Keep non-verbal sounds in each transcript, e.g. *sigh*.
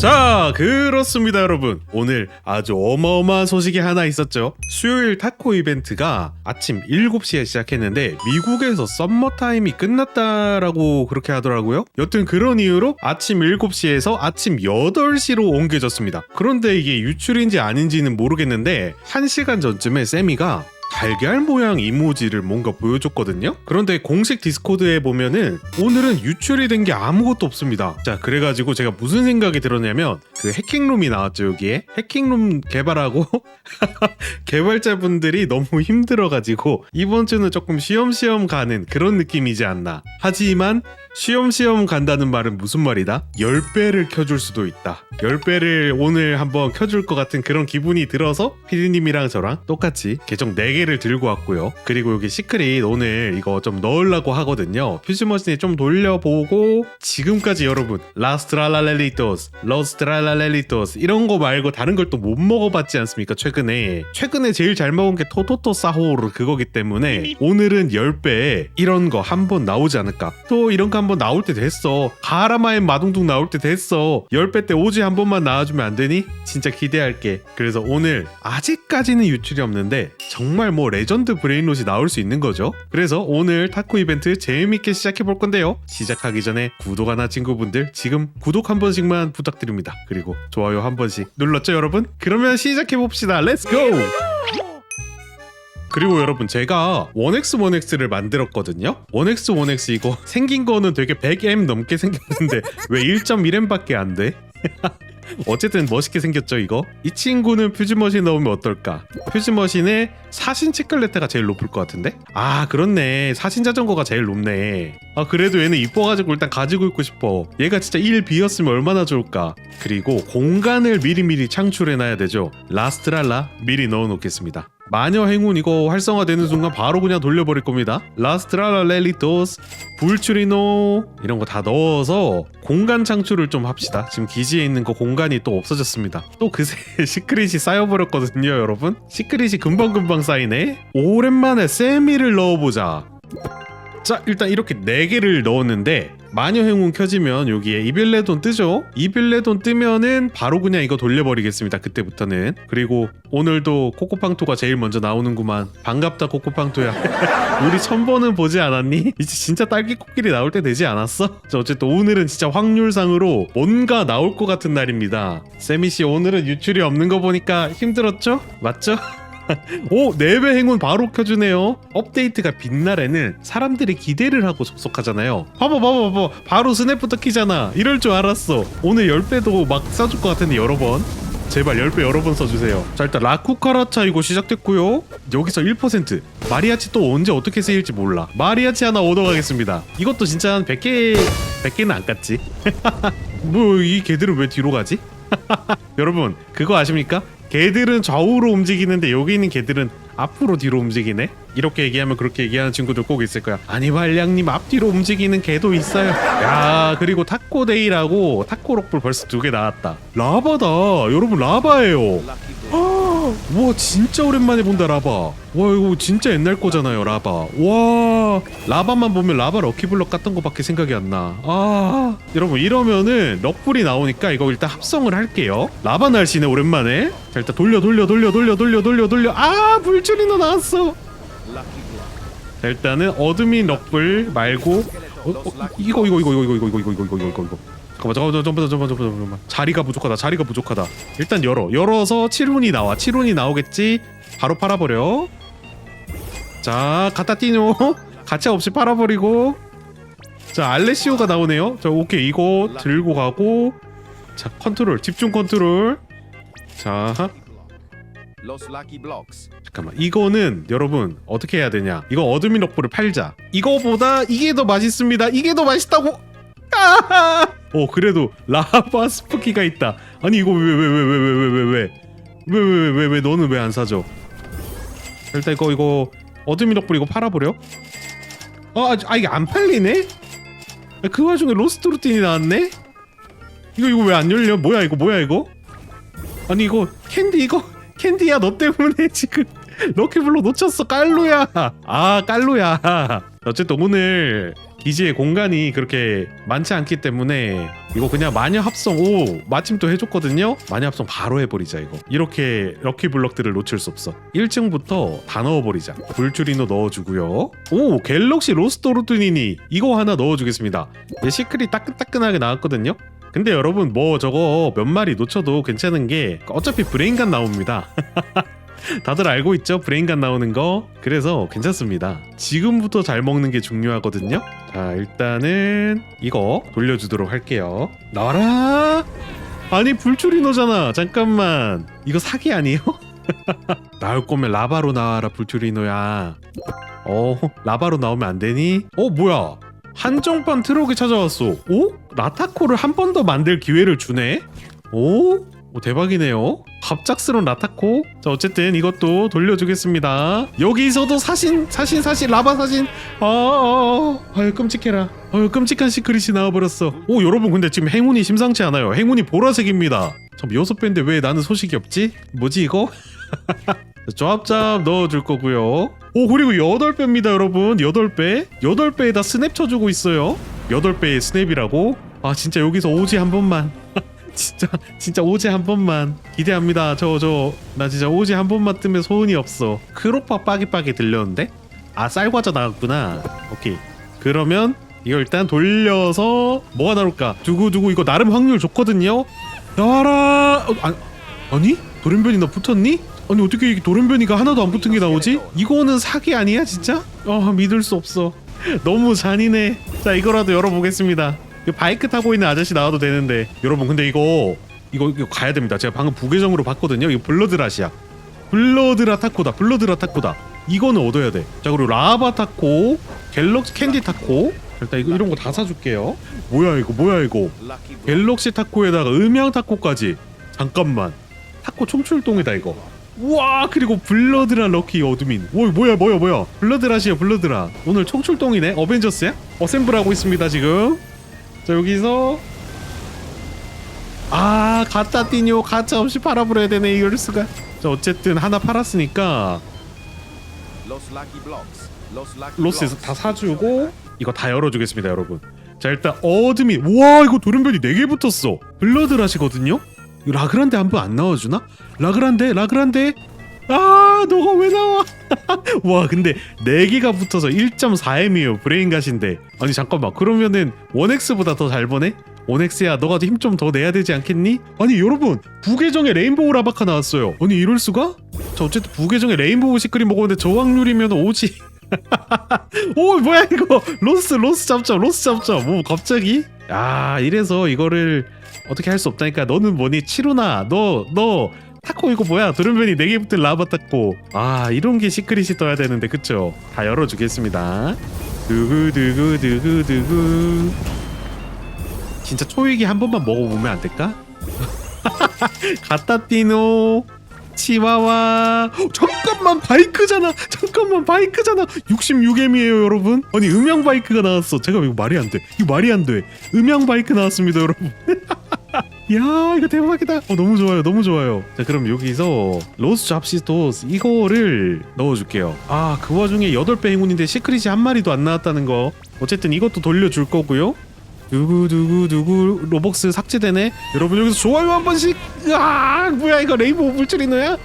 자 그렇습니다 여러분. 오늘 아주 어마어마한 소식이 하나 있었죠. 수요일 타코 이벤트가 아침 7시에 시작했는데 미국에서 썸머타임이 끝났다라고 그렇게 하더라고요. 여튼 그런 이유로 아침 7시에서 아침 8시로 옮겨졌습니다. 그런데 이게 유출인지 아닌지는 모르겠는데 1시간 전쯤에 세미가 달걀 모양 이모지를 뭔가 보여줬거든요. 그런데 공식 디스코드에 보면은 오늘은 유출이 된 게 아무것도 없습니다. 자, 그래가지고 제가 무슨 생각이 들었냐면 그 해킹룸이 나왔죠 여기에 해킹룸 개발하고 *laughs* 개발자분들이 너무 힘들어가지고 이번 주는 조금 쉬엄쉬엄 가는 그런 느낌이지 않나. 하지만 쉬엄쉬엄 간다는 말은 무슨 말이다? 10배를 켜줄 수도 있다. 10배를 오늘 한번 켜줄 것 같은 그런 기분이 들어서 피디님이랑 저랑 똑같이 계정 4개를 들고 왔고요. 그리고 여기 시크릿 오늘 이거 좀 넣으려고 하거든요. 퓨즈머신에 좀 돌려보고 지금까지 여러분 라스트랄랄렐리토스, 러스트랄랄렐리토스 이런 거 말고 다른 걸 또 못 먹어봤지 않습니까? 최근에 최근에 제일 잘 먹은 게 토토토 사호르 그거기 때문에 오늘은 10배 이런 거 한 번 나오지 않을까? 또 이런 거 한번 나올 때 됐어. 가라마의 마둥둥 나올 때 됐어. 10배 때 오지 한 번만 나와주면 안 되니? 진짜 기대할게. 그래서 오늘 아직까지는 유출이 없는데 정말 뭐 레전드 브레인롯이 나올 수 있는 거죠. 그래서 오늘 타코 이벤트 재미있게 시작해 볼 건데요. 시작하기 전에 구독 하나 친구분들 지금 구독 한 번씩만 부탁드립니다. 그리고 좋아요 한 번씩 눌렀죠 여러분? 그러면 시작해 봅시다. 렛츠 고! 그리고 여러분 제가 1X 1X를 만들었거든요. 1X 1X 이거 *laughs* 생긴 거는 되게 100M 넘게 생겼는데 왜 1.1M밖에 안 돼? *laughs* 어쨌든 멋있게 생겼죠 이거? 이 친구는 퓨즈머신 넣으면 어떨까? 퓨즈머신에 사신 치클레트가 제일 높을 것 같은데? 아 그렇네. 사신 자전거가 제일 높네. 아 그래도 얘는 이뻐가지고 일단 가지고 있고 싶어. 얘가 진짜 1B였으면 얼마나 좋을까? 그리고 공간을 미리미리 창출해놔야 되죠. 라스트랄라 미리 넣어놓겠습니다 마녀 행운 이거 활성화되는 순간 바로 그냥 돌려버릴 겁니다. 라스트라라 렐리토스, 불추리노 이런 거 다 넣어서 공간 창출을 좀 합시다. 지금 기지에 있는 거 공간이 또 없어졌습니다. 또 그새 *laughs* 시크릿이 쌓여버렸거든요, 여러분. 시크릿이 금방금방 쌓이네. 오랜만에 세미를 넣어보자. 자 일단 이렇게 4개를 넣었는데 마녀 행운 켜지면 여기에 이빌레돈 뜨죠 이빌레돈 뜨면은 바로 그냥 이거 돌려버리겠습니다 그때부터는 그리고 오늘도 코코팡토가 제일 먼저 나오는구만 반갑다 코코팡토야 *laughs* 우리 천번은 보지 않았니? 이제 진짜 딸기 코끼리 나올 때 되지 않았어? 자 어쨌든 오늘은 진짜 확률상으로 뭔가 나올 것 같은 날입니다 세미 씨 오늘은 유출이 없는 거 보니까 힘들었죠? 맞죠? 오, 4배 행운 바로 켜주네요. 업데이트가 빛날에는 사람들이 기대를 하고 접속하잖아요. 봐봐, 봐봐, 봐봐. 바로 스냅부터 키잖아. 이럴 줄 알았어. 오늘 10배도 막 써줄 것 같은데 여러 번. 제발 10배 여러 번 써주세요. 자, 일단 라쿠카라차 이거 시작됐고요. 여기서 1%. 마리아치 또 언제 어떻게 쓰일지 몰라. 마리아치 하나 얻어가겠습니다. 이것도 진짜 한 100개, 100개는 안 깠지. *laughs* 뭐, 이 개들은 왜 뒤로 가지? *laughs* 여러분, 그거 아십니까? 개들은 좌우로 움직이는데 여기 있는 개들은 앞으로 뒤로 움직이네? 이렇게 얘기하면 그렇게 얘기하는 친구들 꼭 있을 거야. 아니 말량님 앞뒤로 움직이는 개도 있어요. 야 그리고 타코데이라고 타코록불 벌써 두 개 나왔다. 라바다. 여러분 라바예요. 와 진짜 오랜만에 본다 라바. 와 이거 진짜 옛날 거잖아요 라바. 와 라바만 보면 라바 럭키블럭 같던 거밖에 생각이 안 나. 아 여러분 이러면은 럭불이 나오니까 이거 일단 합성을 할게요. 라바 날씨네 오랜만에. 자 일단 돌려 돌려 돌려 돌려 돌려 돌려 돌려. 아 불줄이너 나왔어. 자 일단은 어둠이 럭불 말고 어, 어, 이거 이거 이거 이거 이거 이거 이거 이거 이거 이거 잠깐만 잠깐만 잠깐만 잠깐만 잠깐만 잠깐만 자리가 부족하다 자리가 부족하다. 일단 열어. 열어서 7운이 나와. 7운이 나오겠지? 바로 팔아버려. 자 갖다 띠뇨. *laughs* 가차 없이 팔아버리고. 자 알레시오가 나오네요. 자 오케이. 이거 들고 가고. 자 컨트롤 집중 컨트롤. 자. 잠깐만. 이거는 여러분 어떻게 해야 되냐? 이거 어드미 럭브를 팔자. 이거보다 이게 더 맛있습니다. 이게 더 맛있다고 아! 어 그래도 라바 스푸키가 있다. 아니 이거 왜 왜 왜 왜 왜 왜 왜 왜? 왜왜 너는 왜 안 사줘? 일단 이거 이거 어드미 럭블 이거 팔아버려 아, 아 이게 안 팔리네? 아, 그 와중에 로스트 루틴이 나왔네? 이거 이거 왜 안 열려? 뭐야 이거 뭐야 이거? 아니 이거 캔디 이거 *laughs* 캔디야 너 때문에 지금 *laughs* 럭키블로 놓쳤어 깔루야. 아 깔루야. 어쨌든 오늘 기지의 공간이 그렇게 많지 않기 때문에 이거 그냥 마녀 합성 오 마침 또 해줬거든요. 마녀 합성 바로 해버리자 이거. 이렇게 럭키 블럭들을 놓칠 수 없어. 1층부터 다 넣어버리자. 불추리노 넣어주고요. 오 갤럭시 로스토르투니니 이거 하나 넣어주겠습니다. 내 시크릿 따끈따끈하게 나왔거든요. 근데 여러분 뭐 저거 몇 마리 놓쳐도 괜찮은 게 어차피 브레인간 나옵니다 *laughs* *laughs* 다들 알고 있죠? 브레인간 나오는 거. 그래서 괜찮습니다. 지금부터 잘 먹는 게 중요하거든요. 자, 일단은 이거 돌려주도록 할게요. 나와라! 아니, 불추리노잖아. 잠깐만. 이거 사기 아니에요? *laughs* 나올 거면 라바로 나와라, 불추리노야. 어, 라바로 나오면 안 되니? 어, 뭐야? 한정판 트럭이 찾아왔어. 오? 라타코를 한 번 더 만들 기회를 주네? 오? 오 대박이네요. 갑작스러운 라타코. 자 어쨌든 이것도 돌려주겠습니다. 여기서도 사신 사신 사신 라바 사신. 아, 아, 아 아유 끔찍해라. 아유 끔찍한 시크릿이 나와버렸어. 오 여러분 근데 지금 행운이 심상치 않아요. 행운이 보라색입니다. 참 여섯 배인데 왜 나는 소식이 없지? 뭐지 이거? *laughs* 조합잡 넣어줄 거고요. 오 그리고 여덟 배입니다 여러분. 여덟 배. 여덟 배에다 스냅 쳐주고 있어요. 여덟 배의 스냅이라고? 아 진짜 여기서 오지 한 번만. *laughs* 진짜 진짜 오지 한 번만 기대합니다. 저 저 나 진짜 오지 한 번만 뜨면 소은이 없어. 크로파 빠기빠기 들렸는데? 아 쌀과자 나왔구나. 오케이. 그러면 이거 일단 돌려서 뭐가 나올까? 두구두구 이거 나름 확률 좋거든요. 나와라. 어, 아, 아니 돌연변이 너 붙었니? 아니 어떻게 이게 돌연변이가 하나도 안 붙은 게 나오지? 이거는 사기 아니야 진짜? 어 믿을 수 없어. 너무 잔인해. 자 이거라도 열어보겠습니다. 이 바이크 타고 있는 아저씨 나와도 되는데 여러분 근데 이거 이거 이거 가야 됩니다. 제가 방금 부계정으로 봤거든요. 이거 블러드라시야. 블러드라 타코다. 블러드라 타코다. 이거는 얻어야 돼. 자 그리고 라바 타코, 갤럭시 캔디 타코. 일단 이거 이런 거 다 사줄게요. 뭐야 이거 뭐야 이거? 갤럭시 타코에다가 음향 타코까지. 잠깐만. 타코 총출동이다 이거. 우와 그리고 블러드라 럭키 어드민. 오 뭐야 뭐야 뭐야. 블러드라시야 블러드라. 오늘 총출동이네. 어벤져스야? 어셈블 하고 있습니다 지금. 자 여기서. 아 가짜 띠뇨 가짜 없이 팔아버려야 되네 이럴 수가. 자 어쨌든 하나 팔았으니까. 로스에서. 다 사주고 이거 다 열어주겠습니다 여러분. 자 일단 어드민 와 이거 돌연변이 4개 붙었어. 블러드라시거든요? 라그란데 한 번 안 나와주나? 라그란데 라그란데 아 너가 왜 나와? *laughs* 와 근데 4개가 붙어서 1.4M이에요 브레인갓인데. 아니 잠깐만. 그러면은 1X보다 더 잘 보네? 1X야 너가 힘 좀 더 내야 되지 않겠니? 아니 여러분 부계정에 레인보우 라바카 나왔어요. 아니 이럴 수가? 자 어쨌든 부계정에 레인보우 시크릿 먹었는데 저 확률이면 오지. *laughs* 오 뭐야 이거? 로스 로스 잡자 로스 잡자 뭐 갑자기? 야 이래서 이거를 어떻게 할 수 없다니까. 너는 뭐니? 치루나 너너 타코 이거 뭐야? 도련변이 4개 붙은 라바 타코 아 이런 게 시크릿이 떠야 되는데 그쵸? 다 열어주겠습니다. 두구두구두구두구. 진짜 초이기 한 번만 먹어보면 안 될까? *laughs* 가타띠노. 치와와. 어, 잠깐만 바이크잖아. 잠깐만 바이크잖아. 66M이에요 여러분. 아니 음향 바이크가 나왔어. 제가 이거 말이 안돼. 이거 말이 안돼. 음향 바이크 나왔습니다 여러분 *laughs* 야 이거 대박이다. 어, 너무 좋아요 너무 좋아요. 자 그럼 여기서 로스 잡시토스 이거를 넣어줄게요. 아 그 와중에 8배 행운인데 시크릿이 한 마리도 안 나왔다는 거. 어쨌든 이것도 돌려줄 거고요. 누구 누구 누구 로벅스 삭제되네. 여러분 여기서 좋아요 한 번씩. 아 뭐야 이거 레인보우 물줄이노야?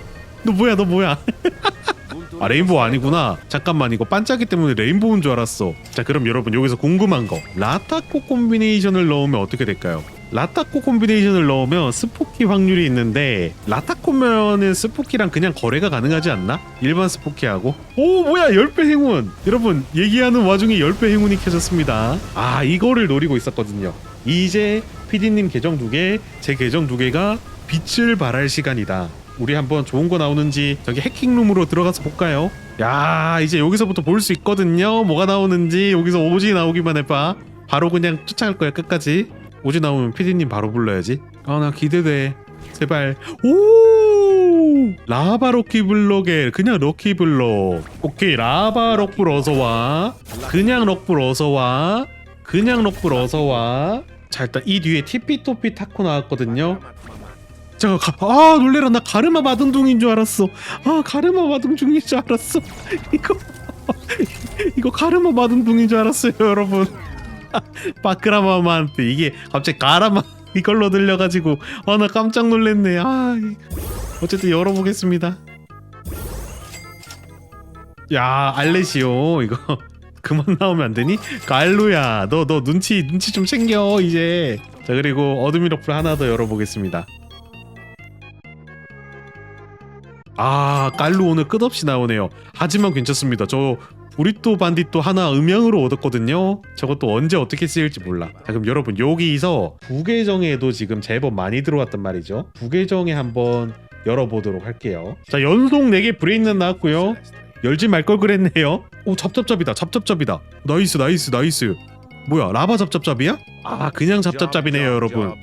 너 뭐야 너 뭐야? *laughs* 아 레인보우 아니구나. 잠깐만 이거 반짝이 때문에 레인보우인 줄 알았어. 자 그럼 여러분 여기서 궁금한 거. 라타코 콤비네이션을 넣으면 어떻게 될까요 라타코 콤비네이션을 넣으면 스포키 확률이 있는데 라타코면은 스포키랑 그냥 거래가 가능하지 않나? 일반 스포키하고. 오 뭐야 10배 행운! 여러분 얘기하는 와중에 10배 행운이 켜졌습니다. 아 이거를 노리고 있었거든요. 이제 PD님 계정 두개 제 계정 두 개가 빛을 발할 시간이다. 우리 한번 좋은 거 나오는지 저기 해킹룸으로 들어가서 볼까요? 야 이제 여기서부터 볼 수 있거든요. 뭐가 나오는지 여기서 오지 나오기만 해봐. 바로 그냥 쫓아갈 거야 끝까지 오지 나오면 피디님 바로 불러야지. 아 나 기대돼. 제발. 오! 라바 럭키 블럭에 그냥 럭키 블럭 오케이 라바 럭불 어서 와. 그냥 럭불 어서 와. 그냥 럭불 어서 와. 자 일단 이 뒤에 티피토피 타코 나왔거든요. 자, 가, 아 놀래라. 나 가르마 마등둥인 줄 알았어. 아 가르마 마등둥인 줄 알았어. *laughs* 이거 이거 가르마 마등둥인 줄 알았어요, 여러분. *laughs* 바크라마마한테 이게 갑자기 가라마 *laughs* 이걸로 들려가지고 아 나 깜짝 놀랐네. 아 이- 어쨌든 열어보겠습니다. 야 알레시오 이거. *laughs* 그만 나오면 안 되니? 갈루야 너 너 눈치 눈치 좀 챙겨 이제. 자 그리고 어둠이 러플 하나 더 열어보겠습니다. 아 깔루 오늘 끝없이 나오네요. 하지만 괜찮습니다. 저 브리또 반디또 하나 음영으로 얻었거든요 저것도 언제 어떻게 쓰일지 몰라 자 그럼 여러분 여기서 부계정에도 지금 제법 많이 들어왔단 말이죠 부계정에 한번 열어보도록 할게요 자 연속 4개 브레인은 나왔고요 열지 말 걸 그랬네요. 오 잡잡잡이다. 잡잡잡이다. 나이스 나이스 나이스. 뭐야 라바 잡잡잡이야? 아 그냥 잡잡잡이네요 여러분.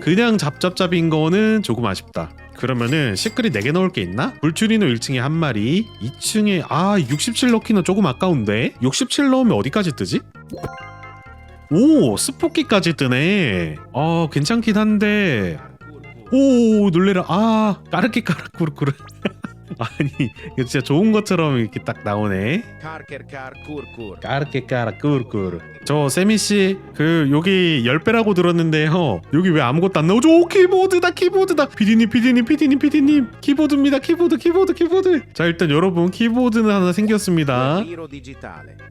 그냥 잡잡잡인 거는 조금 아쉽다. 그러면은 시크릿 4개 넣을 게 있나? 불추리노 1층에 한 마리 2층에 아 67 넣기는 조금 아까운데? 67 넣으면 어디까지 뜨지? 오 스포키까지 뜨네. 어 괜찮긴 한데. 오 놀래라. 아 까르끼 까르꾸르꾸르 *laughs* *laughs* 아니 이거 진짜 좋은 것처럼 이렇게 딱 나오네. 까르게 까라 꾸르꾸르 저 세미 씨 그 여기 10배라고 들었는데요. 여기 왜 아무것도 안 나오죠? 오 키보드다 키보드다. 피디님 피디님 피디님 피디님. 키보드입니다. 키보드 키보드 키보드. 자 일단 여러분 키보드는 하나 생겼습니다.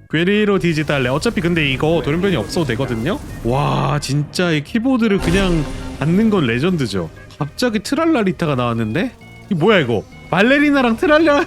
괴리로 디지털레 어차피 근데 이거 돌연변이 없어도 되거든요? 와 진짜 이 키보드를 그냥 받는 건 레전드죠. 갑자기 트랄라리타가 나왔는데? 이 뭐야 이거 발레리나랑 트랄라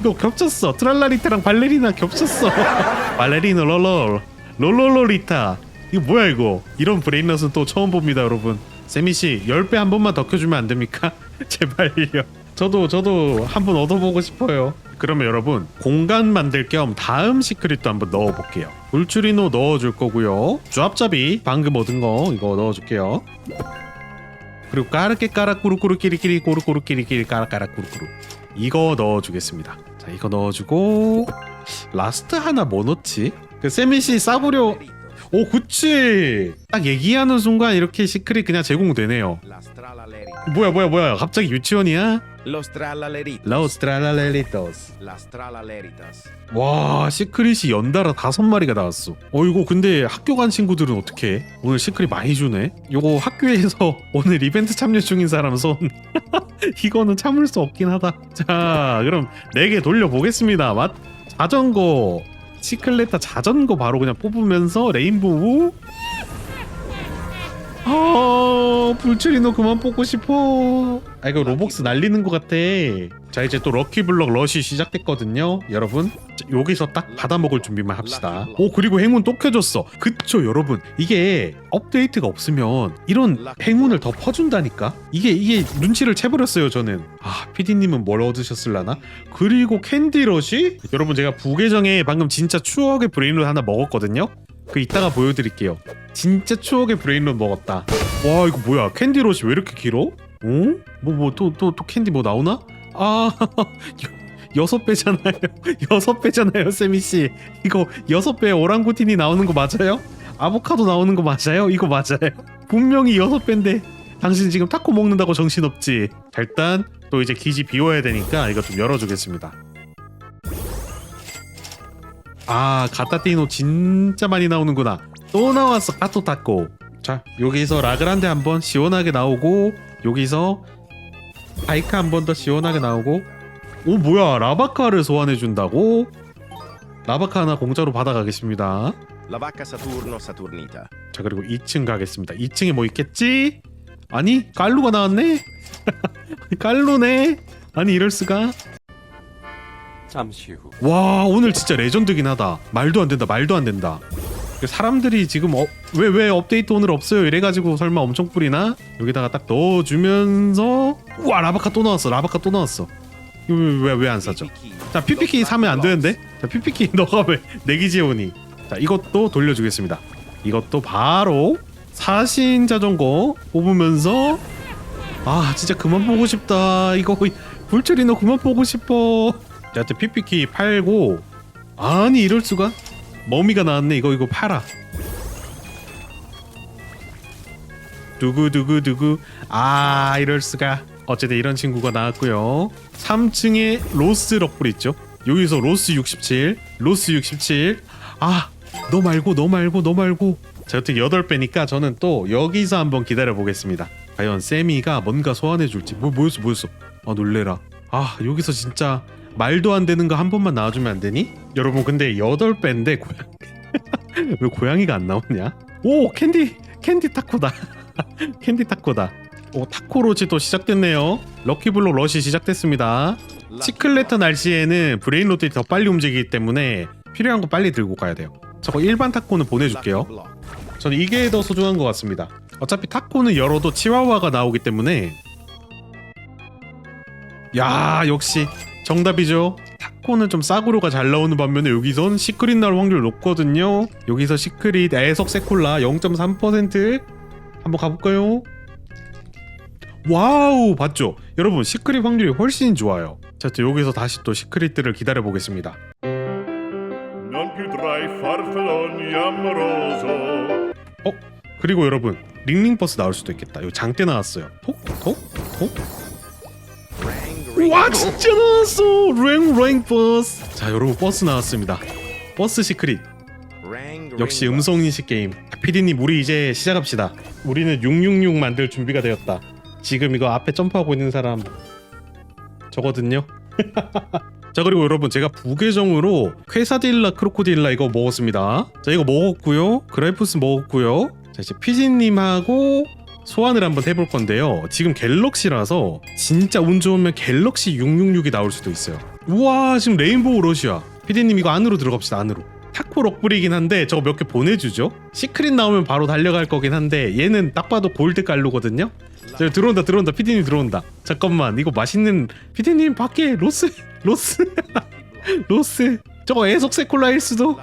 이거 겹쳤어. 트랄라리타랑 발레리나 겹쳤어. *laughs* 발레리노 롤롤 롤롤로리타. 이거 뭐야 이거? 이런 브레인럿은 또 처음 봅니다 여러분. 세미 씨 10배 한 번만 더 켜주면 안 됩니까? *laughs* 제발요. 저도 저도 한 번 얻어보고 싶어요. 그러면 여러분 공간 만들 겸 다음 시크릿도 한번 넣어볼게요. 울추리노 넣어줄 거고요. 조합잡이 방금 얻은 거 이거 넣어줄게요 그리고 까르게 까라 꾸루꾸루 끼리끼리 꼬르꼬르 끼리끼리 까라 까라 꾸루꾸루 이거 넣어주겠습니다 자 이거 넣어주고 라스트 하나 뭐 넣지? 그 세미씨 싸구려 오 그치 딱 얘기하는 순간 이렇게 시크릿 그냥 제공되네요. 뭐야 뭐야 뭐야. 갑자기 유치원이야? Lo stralalerita. 라우스트랄랄레리토스 La stralaleritas. 와 시크릿이 연달아 다섯 마리가 나왔어. 어이구 근데 학교 간 친구들은 어떻게 오늘 시크릿 많이 주네? 요거 학교에서 *laughs* 오늘 이벤트 참여 중인 사람 손. *laughs* 이거는 참을 수 없긴 하다. 자 그럼 네 개 돌려보겠습니다. 맛 자전거. 시클레타 자전거 바로 그냥 뽑으면서 레인보우 아 불출이너 그만 뽑고 싶어. 아 이거 로복스 날리는 것 같아. 자 이제 또 럭키블럭 럿이 시작됐거든요. 여러분 자, 여기서 딱 받아먹을 준비만 합시다. 오 그리고 행운 또 켜졌어. 그쵸 여러분. 이게 업데이트가 없으면 이런 행운을 더 퍼준다니까? 이게 이게 눈치를 채버렸어요 저는. 아 피디님은 뭘 얻으셨을라나? 그리고 캔디럿이 여러분 제가 부계정에 방금 진짜 추억의 브레인롯 하나 먹었거든요 그 이따가 보여드릴게요 진짜 추억의 브레인롯 먹었다 와 이거 뭐야 캔디롯이 왜 이렇게 길어? 어? 뭐뭐 또 또 또 캔디 뭐 나오나? 아 *laughs* 여- 여섯 배잖아요 *laughs* 여섯 배잖아요 세미 씨 이거 여섯 배 오랑구틴이 나오는 거 맞아요? 아보카도 나오는 거 맞아요? 이거 맞아요? 분명히 여섯 배인데 당신 지금 타코 먹는다고 정신 없지 자 일단 또 이제 기지 비워야 되니까 이거 좀 열어주겠습니다 아 가타티노 진짜 많이 나오는구나. 또 나왔어 까토 타코. 자 여기서 라그란데 한번 시원하게 나오고 여기서 바이크 한번 더 시원하게 나오고. 오 뭐야 라바카를 소환해 준다고? 라바카 하나 공짜로 받아가겠습니다. Vacca Saturno Saturnita. 자 그리고 2층 가겠습니다. 2층에 뭐 있겠지? 아니 깔루가 나왔네? *laughs* 깔루네? 아니 이럴 수가 잠시 후. 와 오늘 진짜 레전드긴 하다. 말도 안 된다 말도 안 된다. 사람들이 지금 어, 왜, 왜 업데이트 오늘 없어요? 이래가지고 설마 엄청 뿌리나? 여기다가 딱 넣어주면서 우와 라바카 또 나왔어 라바카 또 나왔어. 왜 왜 안 사죠? 자 PPK 사면 안 되는데? 자 PPK *laughs* 너가 왜 내기지에 오니? 자 이것도 돌려주겠습니다. 이것도 바로 사신 자전거 뽑으면서 아 진짜 그만 보고 싶다. 이거 불철이 너 그만 보고 싶어 자 이제 PPK 팔고 아니 이럴 수가? 머미가 나왔네. 이거 이거 팔아. 두구 두구 아 이럴 수가. 어쨌든 이런 친구가 나왔고요. 3층에 로스 럭블 있죠? 여기서 로스 67 로스 67아너 말고 너 말고 너 말고. 자 여튼 8배니까 저는 또 여기서 한번 기다려 보겠습니다. 과연 세미가 뭔가 소환해 줄지. 뭐 뭐였어 뭐였어? 아 놀래라. 아 여기서 진짜 말도 안 되는 거 한 번만 나와주면 안 되니? 여러분 근데 8배인데 고양 *laughs* 왜 고양이가 안 나오냐? 오 캔디 캔디 타코다. *laughs* 캔디 타코다. 오 타코로즈도 시작됐네요. 럭키블록 러시 시작됐습니다. 시클레터 날씨에는 브레인 로드이 더 빨리 움직이기 때문에 필요한 거 빨리 들고 가야 돼요. 저거 일반 타코는 보내줄게요. 저는 이게 더 소중한 것 같습니다. 어차피 타코는 열어도 치와와가 나오기 때문에. 야 역시 정답이죠. 타코는 좀 싸구려가 잘 나오는 반면에 여기선 시크릿 나올 확률 높거든요. 여기서 시크릿 애석 세콜라 0.3% 한번 가볼까요? 와우 봤죠? 여러분 시크릿 확률이 훨씬 좋아요. 자 또 여기서 다시 또 시크릿들을 기다려 보겠습니다. amoroso. 그리고 여러분 링링 버스 나올 수도 있겠다. 요 장대 나왔어요. 톡 톡 톡 와 진짜 나왔어. 랭랭 버스. 자 여러분 버스 나왔습니다. 버스 시크릿. 역시 음성 인식 게임. 피디님 우리 이제 시작합시다. 우리는 666 만들 준비가 되었다. 지금 이거 앞에 점프하고 있는 사람 저거든요. *laughs* 자 그리고 여러분 제가 부계정으로 퀘사딜라 크로코딜라 이거 먹었습니다. 자 이거 먹었고요. 그라이프스 먹었고요. 자 이제 피디님하고 소환을 한번 해볼 건데요. 지금 갤럭시라서 진짜 운 좋으면 갤럭시 666이 나올 수도 있어요. 우와 지금 레인보우 러시아. 피디님 이거 안으로 들어갑시다 안으로. 타코 럭블이긴 한데 저거 몇 개 보내주죠? 시크릿 나오면 바로 달려갈 거긴 한데 얘는 딱 봐도 골드 깔루거든요? 저 들어온다 들어온다. 피디님 들어온다. 잠깐만 이거 맛있는 피디님 밖에 로스 로스 *laughs* 로스. 저거 애석 세콜라일 수도?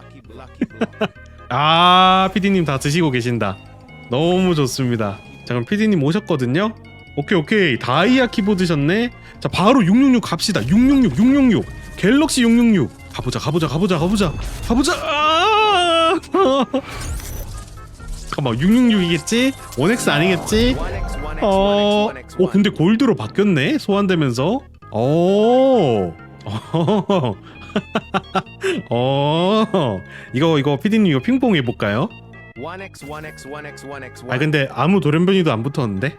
*laughs* 아 피디님 다 드시고 계신다. 너무 좋습니다 자 그럼 피디님 오셨거든요? 오케이 오케이. 다이아 키보드셨네? 자 바로 666 갑시다. 666 666 갤럭시 666 가보자 가보자 가보자 가보자. 가보자! 아! *laughs* 잠깐만 666이겠지? 원엑스 아니겠지? 어, 어 근데 골드로 바뀌었네? 소환되면서. 어, 어, *laughs* 어, 이거 이거 피디님 이거 핑퐁 해볼까요? 아 근데 아무 돌연변이도 안 붙었는데?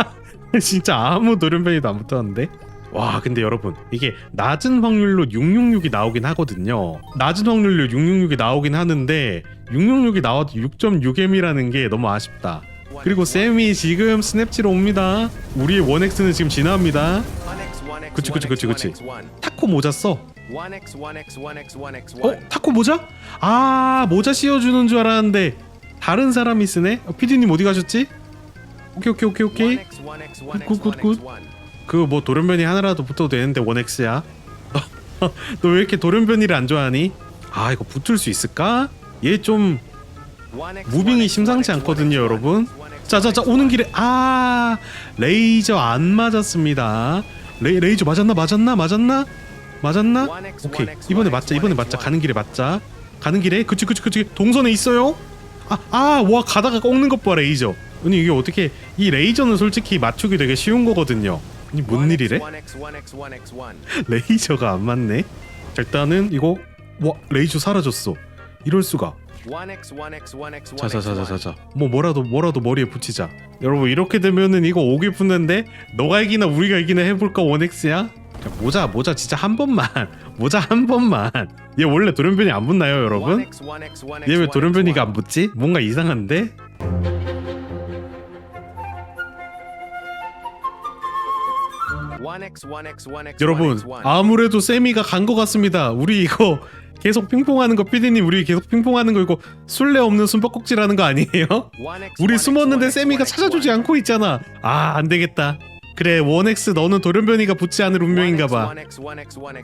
*laughs* 진짜 아무 돌연변이도 안 붙었는데? 와 근데 여러분 이게 낮은 확률로 666이 나오긴 하거든요. 낮은 확률로 666이 나오긴 하는데 666이 나와도 6.6M이라는 게 너무 아쉽다. 그리고 쌤이 지금 스냅치로 옵니다. 우리의 원엑스는 지금 진화합니다. 그치, 그치, 그치, 그치. 타코 모자 써 어? 타코 모자? 아 모자 씌워주는 줄 알았는데 다른 사람이 쓰네? 어, 피디님 어디 가셨지? 오케이 오케이 오케이 오케이 굿, 굿, 굿. 그뭐 돌연변이 하나라도 붙어도 되는데 원엑스야 너 왜 이렇게 돌연변이를 안 좋아하니? 아 이거 붙을 수 있을까? 얘좀 무빙이 심상치 않거든요 여러분 자자자 오는 길에 아 레이저 안 맞았습니다 레, 레이저 맞았나 맞았나 맞았나 맞았나? 오케이. 이번에 맞자 이번에 맞자. 가는 길에 맞자. 가는 길에? 그치 그치 그치. 동선에 있어요? 아아와 가다가 꺾는 것 봐 레이저. 아니 이게 어떻게 이 레이저는 솔직히 맞추기 되게 쉬운 거거든요. 아니 뭔 일이래? *laughs* 레이저가 안 맞네. 자, 일단은 이거 와 레이저 사라졌어. 이럴 수가. 자자자자자자. 뭐 뭐라도 뭐라도 머리에 붙이자. 여러분 이렇게 되면은 이거 오길 붙는데 너가 이기나 우리가 이기나 해볼까 원엑스야 야, 모자 모자 진짜 한 번만 *laughs* 모자 한 번만. 얘 원래 돌연변이 안 붙나요 여러분? 얘 왜 돌연변이가 안 붙지? 뭔가 이상한데? 여러분 아무래도 세미가 간 것 같습니다. 우리 이거 *laughs* 계속 핑퐁하는 거 피디님 우리 계속 핑퐁하는 거 이거 술래 없는 숨바꼭질하는 거 아니에요? 우리 숨었는데 세미가 찾아주지 않고 있잖아. 아 안되겠다 그래 원엑스 너는 돌연변이가 붙지 않을 운명인가봐.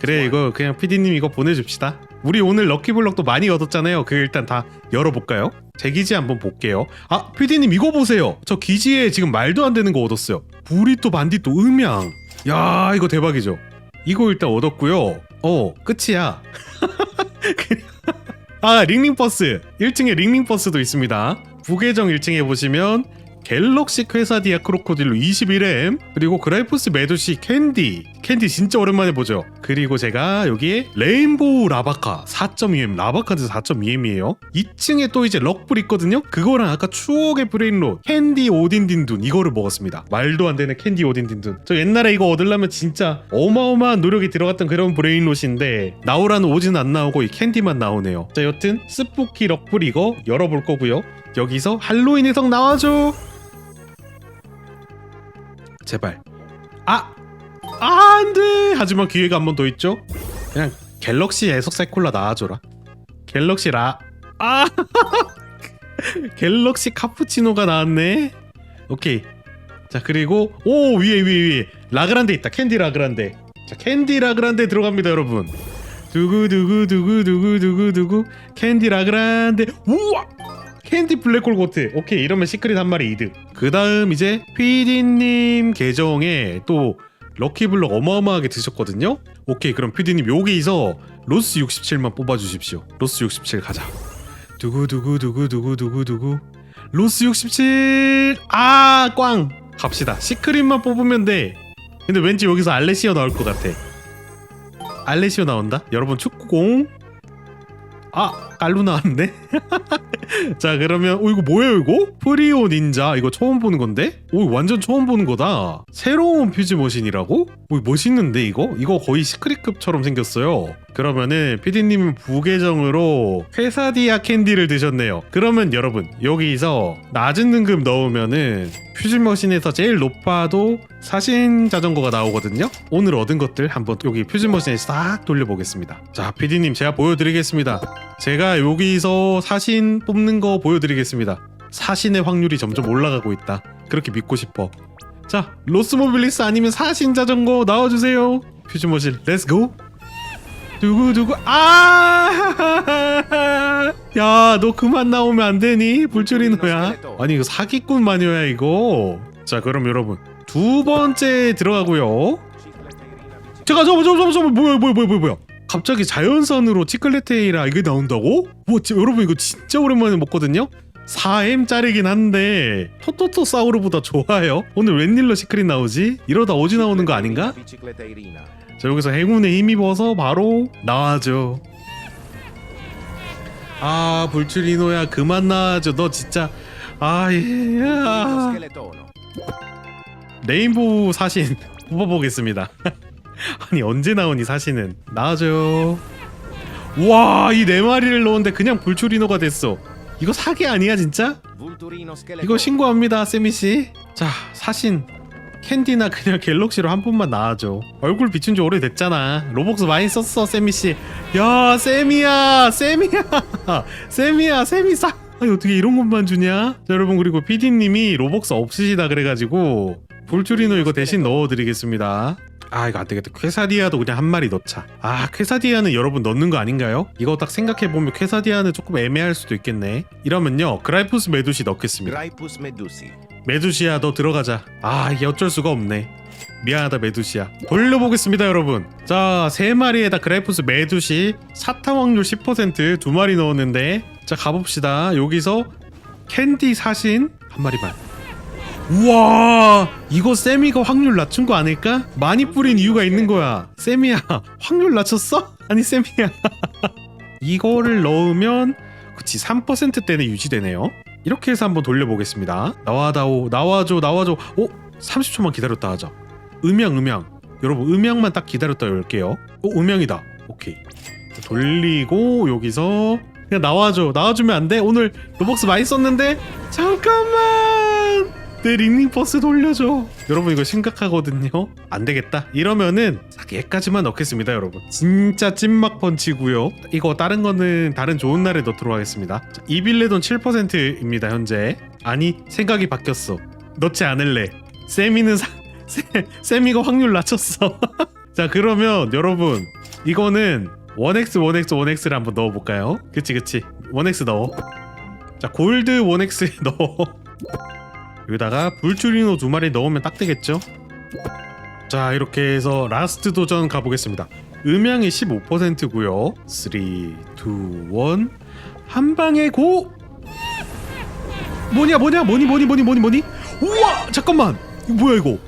그래 이거 그냥 피디님 이거 보내줍시다. 우리 오늘 럭키블럭도 많이 얻었잖아요. 그 일단 다 열어볼까요? 제 기지 한번 볼게요. 아 피디님 이거 보세요. 저 기지에 지금 말도 안 되는 거 얻었어요. 부리또 반디또 음양 야 이거 대박이죠. 이거 일단 얻었고요. 어 끝이야. *laughs* 아 링링버스. 1층에 링링버스도 있습니다. 부계정 1층에 보시면 갤럭시 퀘사디아 크로코딜로 21M 그리고 그라이프스 메두시 캔디. 캔디 진짜 오랜만에 보죠? 그리고 제가 여기에 레인보우 라바카 4.2M 라바카도 4.2M이에요. 2층에 또 이제 럭불 있거든요? 그거랑 아까 추억의 브레인롯 캔디 오딘딘둔 이거를 먹었습니다. 말도 안 되는 캔디 오딘딘둔. 저 옛날에 이거 얻으려면 진짜 어마어마한 노력이 들어갔던 그런 브레인롯인데 나오라는 오진 안 나오고 이 캔디만 나오네요. 자 여튼 스푸키 럭불 이거 열어볼 거고요. 여기서 할로윈 해석 나와줘 제발. 아! 아 안 돼. 하지만 기회가 한 번 더 있죠? 그냥 갤럭시 해석 사이콜라 나와줘라. 갤럭시 라 아! *laughs* 갤럭시 카푸치노가 나왔네. 오케이. 자 그리고 오 위에 위에 위에. 라그란데 있다. 캔디 라그란데. 자 캔디 라그란데 들어갑니다 여러분. 두구 두구 두구 두구 두구 두구. 캔디 라그란데. 우와 캔디 블랙홀 고트. 오케이 이러면 시크릿 한 마리 이득. 그 다음 이제 PD님 계정에 또 럭키블럭 어마어마하게 드셨거든요? 오케이 그럼 PD님 여기서 로스 67만 뽑아주십시오. 로스 67 가자. 두구 두구 두구 두구 두구 두구. 로스 67 아 꽝! 갑시다. 시크릿만 뽑으면 돼. 근데 왠지 여기서 알레시오 나올 것 같아. 알레시오 나온다? 여러분 축구공? 아 깔루 나왔네 *laughs* 자 그러면 어 이거 뭐예요 이거? 프리오 닌자 이거 처음 보는 건데? 오 완전 처음 보는 거다 새로운 퓨즈 머신이라고? 오 멋있는데 이거? 이거 거의 시크릿급처럼 생겼어요 그러면은 피디님 부계정으로 회사디아 캔디를 드셨네요 그러면 여러분 여기서 낮은 등급 넣으면은 퓨즈 머신에서 제일 높아도 사신 자전거가 나오거든요 오늘 얻은 것들 한번 여기 퓨즈 머신에 싹 돌려보겠습니다 자 피디님 제가 보여드리겠습니다 제가 여기서 사신 뽑는 거 보여드리겠습니다. 사신의 확률이 점점 올라가고 있다. 그렇게 믿고 싶어. 자, 로스모빌리스 아니면 사신 자전거 나와주세요. 퓨즈머신, 렛츠고. 두구 아! *laughs* 야, 너 그만 나오면 안 되니? 불줄이노야. 아니 이거 사기꾼 마녀야 이거. 자, 그럼 여러분 두 번째 들어가고요. 제가 저거 저거 저거 뭐야 뭐야 뭐야 뭐야 뭐야 갑자기 자연선으로 치클레테이라 이게 나온다고? 와 지- 여러분 이거 진짜 오랜만에 먹거든요 4M짜리긴 한데 토토토 사우르보다 좋아요 오늘 웬일로 시크릿 나오지? 이러다 오지 나오는 거 아닌가? 자 여기서 행운에 힘입어서 바로 나와줘 아 불출이노야 그만 나와줘 너 진짜 아예 Lo Scheletono. 레인보우 사신 *laughs* 뽑아보겠습니다. *laughs* 아니 언제 나오니 사신은 나와줘요. 와이 네 마리를 넣었는데 그냥 불출이노가 됐어. 이거 사기 아니야 진짜? 이거 신고합니다 세미 씨. 자 사신 캔디나 그냥 *laughs* 갤럭시로 한 번만 나와줘. 얼굴 비춘 지 오래됐잖아. 로벅스 많이 썼어 세미 씨. 야 세미야 세미야 *laughs* 세미야 세미 사. 아니 어떻게 이런 것만 주냐? 자, 여러분 그리고 PD님이 로벅스 없으시다 그래가지고 볼줄이노 이거 대신 넣어드리겠습니다. 아 이거 안 되겠다. 퀘사디아도 그냥 한 마리 넣자. 아 퀘사디아는 여러분 넣는 거 아닌가요? 이거 딱 생각해 보면 퀘사디아는 조금 애매할 수도 있겠네. 이러면요 그라이푸스 메두시 넣겠습니다. Graipus medusi. 메두시아 너 들어가자. 아 이게 어쩔 수가 없네. 미안하다 메두시아. 돌려보겠습니다 여러분. 자세 마리에다 그라이푸스 메두시 사탕 확률 10%두 마리 넣었는데 자 가봅시다. 여기서 캔디 사신 한 마리만. 우와 이거 세미가 확률 낮춘 거 아닐까? 많이 뿌린 이유가 있는 거야. 세미야 *laughs* 확률 낮췄어? 아니 세미야 *laughs* 이거를 넣으면 그치 3%대는 유지되네요. 이렇게 해서 한번 돌려보겠습니다. 나와다오 나와줘 나와줘. 오 30초만 기다렸다 하자. 음향 음향. 여러분 음향만 딱 기다렸다 열게요. 오 음향이다. 오케이. 돌리고 여기서 그냥 나와줘 나와주면 안 돼? 오늘 로벅스 많이 썼는데 잠깐만 내 링링 버스 돌려줘. 여러분 이거 심각하거든요. 안 되겠다. 이러면은 딱 얘까지만 넣겠습니다 여러분. 진짜 찐막 펀치고요. 이거 다른 거는 다른 좋은 날에 넣도록 하겠습니다. 자, 이빌레돈 7%입니다 현재. 아니 생각이 바뀌었어. 넣지 않을래. 세미는 사, *laughs* 세, 세미가 확률 낮췄어. *laughs* 자 그러면 여러분 이거는 1x 1x 1x를 한번 넣어 볼까요? 그치 그치. 1x 넣어. 자 골드 1x에 *laughs* 넣어 여기다가 불추리노 두 마리 넣으면 딱 되겠죠? 자 이렇게 해서 라스트 도전 가보겠습니다. 음향이 15%고요. 3, 2, 1 한방에 고! 뭐냐 뭐냐? 뭐니 뭐니 뭐니 뭐니 뭐니? 우와! 잠깐만! 이거 뭐야 이거.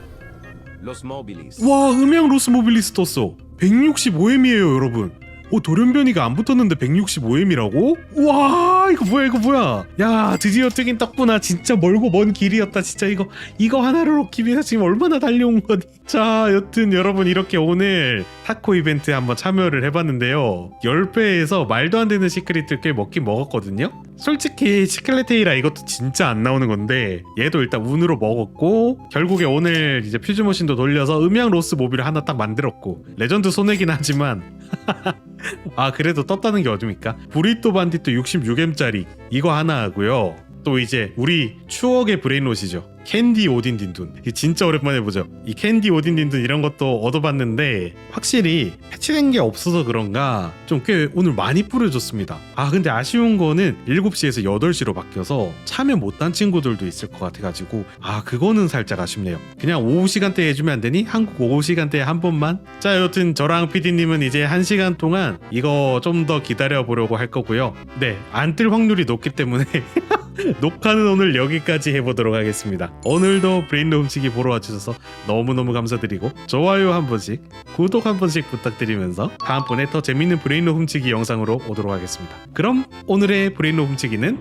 와 음향 로스 모빌리스 떴어 165M이에요 여러분 오 돌연변이가 안 붙었는데 165M이라고? 와 이거 뭐야 이거 뭐야? 야 드디어 뜨긴 떴구나. 진짜 멀고 먼 길이었다 진짜 이거. 이거 하나를 얻기 위해서 지금 얼마나 달려온 거니? 자 여튼 여러분 이렇게 오늘 타코 이벤트 한번 참여를 해봤는데요. 10배에서 말도 안 되는 시크릿들 꽤 먹긴 먹었거든요. 솔직히 시클레테이라 이것도 진짜 안 나오는 건데 얘도 일단 운으로 먹었고 결국에 오늘 이제 퓨즈 머신도 돌려서 음향 로스 모빌을 하나 딱 만들었고 레전드 손해긴 하지만 *laughs* 아 그래도 떴다는 게 어딥니까? 브리또 반디또 66M짜리 이거 하나 하고요 또 이제 우리 추억의 브레인롯이죠. 캔디 오딘 딘둔. 진짜 오랜만에 보죠. 이 캔디 오딘 딘둔 이런 것도 얻어봤는데 확실히 패치된 게 없어서 그런가 좀 꽤 오늘 많이 뿌려줬습니다. 아 근데 아쉬운 거는 7시에서 8시로 바뀌어서 참여 못한 친구들도 있을 것 같아가지고 아 그거는 살짝 아쉽네요. 그냥 오후 시간대에 해주면 안 되니? 한국 오후 시간대에 한 번만? 자 여튼 저랑 PD님은 이제 1시간 동안 이거 좀 더 기다려 보려고 할 거고요. 네안 뜰 확률이 높기 때문에 *laughs* *laughs* 녹화는 오늘 여기까지 해보도록 하겠습니다. 오늘도 브레인로 훔치기 보러 와주셔서 너무너무 감사드리고 좋아요 한 번씩, 구독 한 번씩 부탁드리면서 다음번에 더 재밌는 브레인로 훔치기 영상으로 오도록 하겠습니다. 그럼 오늘의 브레인로 훔치기는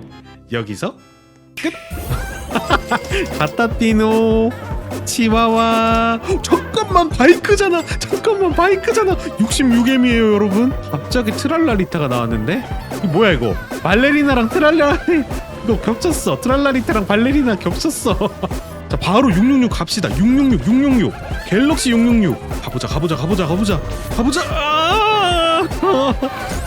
여기서 끝! *laughs* 가타띠노! 치와와! 잠깐만 바이크잖아! 잠깐만 바이크잖아! 66M이에요 여러분. 갑자기 트랄라리타가 나왔는데? 이 뭐야 이거? 발레리나랑 트랄라리 *laughs* 이거 겹쳤어. 트랄라리타랑 발레리나 겹쳤어. *laughs* 자 바로 666 갑시다. 666 666 갤럭시 666 가보자 가보자 가보자 가보자. 가보자. 아! *laughs*